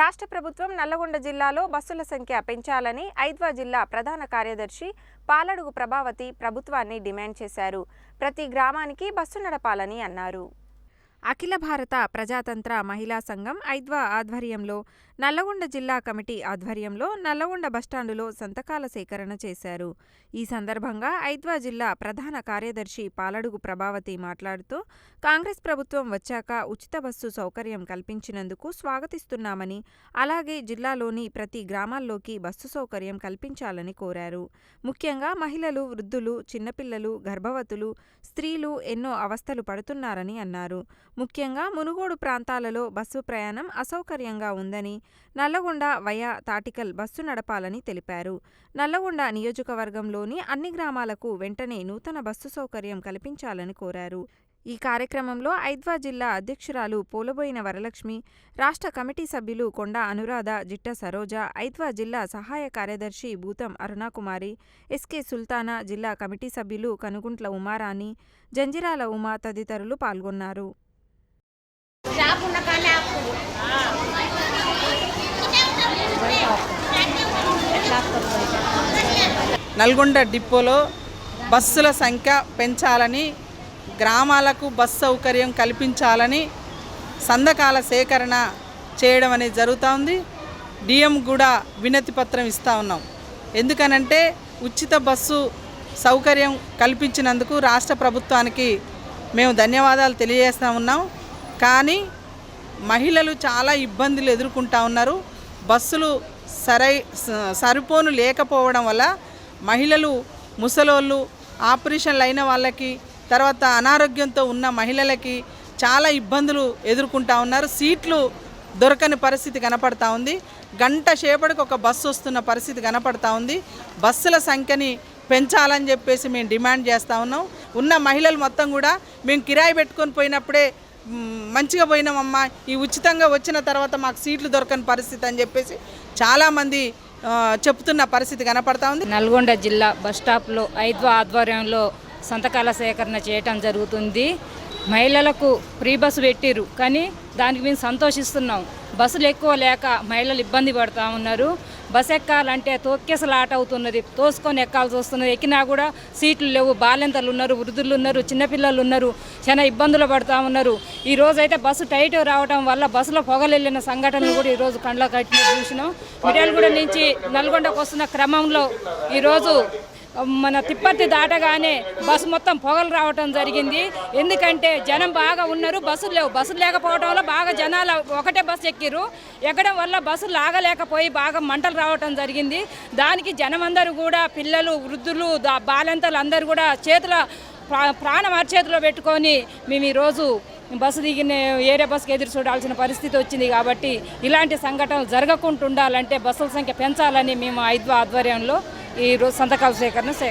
రాష్ట్ర ప్రభుత్వం నల్లగొండ జిల్లాలో బస్సుల సంఖ్య పెంచాలని ఐద్వా జిల్లా ప్రధాన కార్యదర్శి పాలడుగు ప్రభావతి ప్రభుత్వాన్ని డిమాండ్ చేశారు. ప్రతి గ్రామానికి బస్సు నడపాలని అన్నారు. అఖిల భారత ప్రజాతంత్ర మహిళా సంఘం ఐద్వా ఆధ్వర్యంలో నల్లగొండ జిల్లా కమిటీ ఆధ్వర్యంలో నల్లగొండ బస్టాండులో సంతకాల సేకరణ చేశారు. ఈ సందర్భంగా ఐద్వా జిల్లా ప్రధాన కార్యదర్శి పాలడుగు ప్రభావతి మాట్లాడుతూ కాంగ్రెస్ ప్రభుత్వం వచ్చాక ఉచిత బస్సు సౌకర్యం కల్పించినందుకు స్వాగతిస్తున్నామని అలాగే జిల్లాలోని ప్రతి గ్రామాల్లోకి బస్సు సౌకర్యం కల్పించాలని కోరారు. ముఖ్యంగా మహిళలు వృద్ధులు చిన్నపిల్లలు గర్భవతులు స్త్రీలు ఎన్నో అవస్థలు పడుతున్నారని అన్నారు. ముఖ్యంగా మునుగోడు ప్రాంతాలలో బస్సు ప్రయాణం అసౌకర్యంగా ఉందని నల్లగొండ వయా తాటికల్ బస్సు నడపాలని తెలిపారు. నల్లగొండ నియోజకవర్గంలోని అన్ని గ్రామాలకు వెంటనే నూతన బస్సు సౌకర్యం కల్పించాలని కోరారు. ఈ కార్యక్రమంలో ఐద్వా జిల్లా అధ్యక్షురాలు పోలబోయిన వరలక్ష్మి రాష్ట్ర కమిటీ సభ్యులు కొండ అనురాధ జిట్ట సరోజ ఐద్వా జిల్లా సహాయ కార్యదర్శి భూతం అరుణాకుమారి ఎస్కే సుల్తానా జిల్లా కమిటీ సభ్యులు కనుగుంట్ల ఉమారాణి జంజిరాల ఉమా తదితరులు పాల్గొన్నారు. షాప్ ఉన్న కానీ నల్గొండ డిపోలో బస్సుల సంఖ్య పెంచాలని గ్రామాలకు బస్ సౌకర్యం కల్పించాలని సంతకాల సేకరణ చేయడం అనేది జరుగుతూ ఉంది. డిఎం కూడా వినతి పత్రం ఇస్తూ ఉన్నాం. ఎందుకనంటే ఉచిత బస్సు సౌకర్యం కల్పించినందుకు రాష్ట్ర ప్రభుత్వానికి మేము ధన్యవాదాలు తెలియజేస్తూ ఉన్నాం. కానీ మహిళలు చాలా ఇబ్బందులు ఎదుర్కొంటా ఉన్నారు. బస్సులు సరై స- సరిపోను లేకపోవడం వల్ల మహిళలు ముసలోళ్ళు ఆపరేషన్లు అయిన వాళ్ళకి తర్వాత అనారోగ్యంతో ఉన్న మహిళలకి చాలా ఇబ్బందులు ఎదుర్కొంటా ఉన్నారు. సీట్లు దొరకని పరిస్థితి కనపడతా ఉంది. గంట సేపటికి ఒక బస్సు వస్తున్న పరిస్థితి కనపడతా ఉంది. బస్సుల సంఖ్యని పెంచాలని చెప్పేసి మేము డిమాండ్ చేస్తూ ఉన్నాం. ఉన్న మహిళలు మొత్తం కూడా మేము కిరాయి పెట్టుకొని పోయినప్పుడే మంచిగా పోయినామమ్మా. ఈ ఉచితంగా వచ్చిన తర్వాత మాకు సీట్లు దొరకని పరిస్థితి అని చెప్పేసి చాలామంది చెప్తున్న పరిస్థితి కనపడతా ఉంది. నల్గొండ జిల్లా బస్ స్టాప్లో ఐద్వా ఆధ్వర్యంలో సంతకాల సేకరణ చేయటం జరుగుతుంది. మహిళలకు ఫ్రీ బస్సు పెట్టిరు కానీ దానికి మేము సంతోషిస్తున్నాం. బస్సులు ఎక్కువ లేక మహిళలు ఇబ్బంది పడుతూ ఉన్నారు. బస్ ఎక్కాలంటే తొక్కేసలాట అవుతున్నది తోసుకొని ఎక్కాల్సి వస్తున్నది. ఎక్కినా కూడా సీట్లు లేవు బాలెంతలు ఉన్నారు వృద్ధులు ఉన్నారు చిన్నపిల్లలు ఉన్నారు చాలా ఇబ్బందులు పడుతూ ఉన్నారు. ఈ రోజు అయితే బస్సు టైట్ రావడం వల్ల బస్సులో పొగలెళ్ళిన సంఘటనలు కూడా ఈరోజు కండ్ల కట్టిన చూసినాం. మిర్యాలగూడ నుంచి నల్గొండకు వస్తున్న క్రమంలో ఈరోజు మన తిప్పర్తి దాటగానే బస్సు మొత్తం పొగలు రావటం జరిగింది. ఎందుకంటే జనం బాగా ఉన్నారు బస్సులు లేవు. బస్సులు లేకపోవడం వల్ల బాగా జనాలు ఒకటే బస్సు ఎక్కిరు ఎక్కడం వల్ల బస్సులు లాగలేకపోయి బాగా మంటలు రావటం జరిగింది. దానికి జనం అందరూ కూడా పిల్లలు వృద్ధులు దా- బాలంతలు అందరూ కూడా చేతుల ప్రాణం అరచేతిలో పెట్టుకొని మేము ఈరోజు బస్సు దిగిన ఏరియా బస్సుకి ఎదురు చూడాల్సిన పరిస్థితి వచ్చింది కాబట్టి ఇలాంటి సంఘటనలు జరగకుండా ఉండాలంటే బస్సుల సంఖ్య పెంచాలని మేము ఐద్వా ఆధ్వర్యంలో ఈ రోజు సంతకాల సేకరణ సే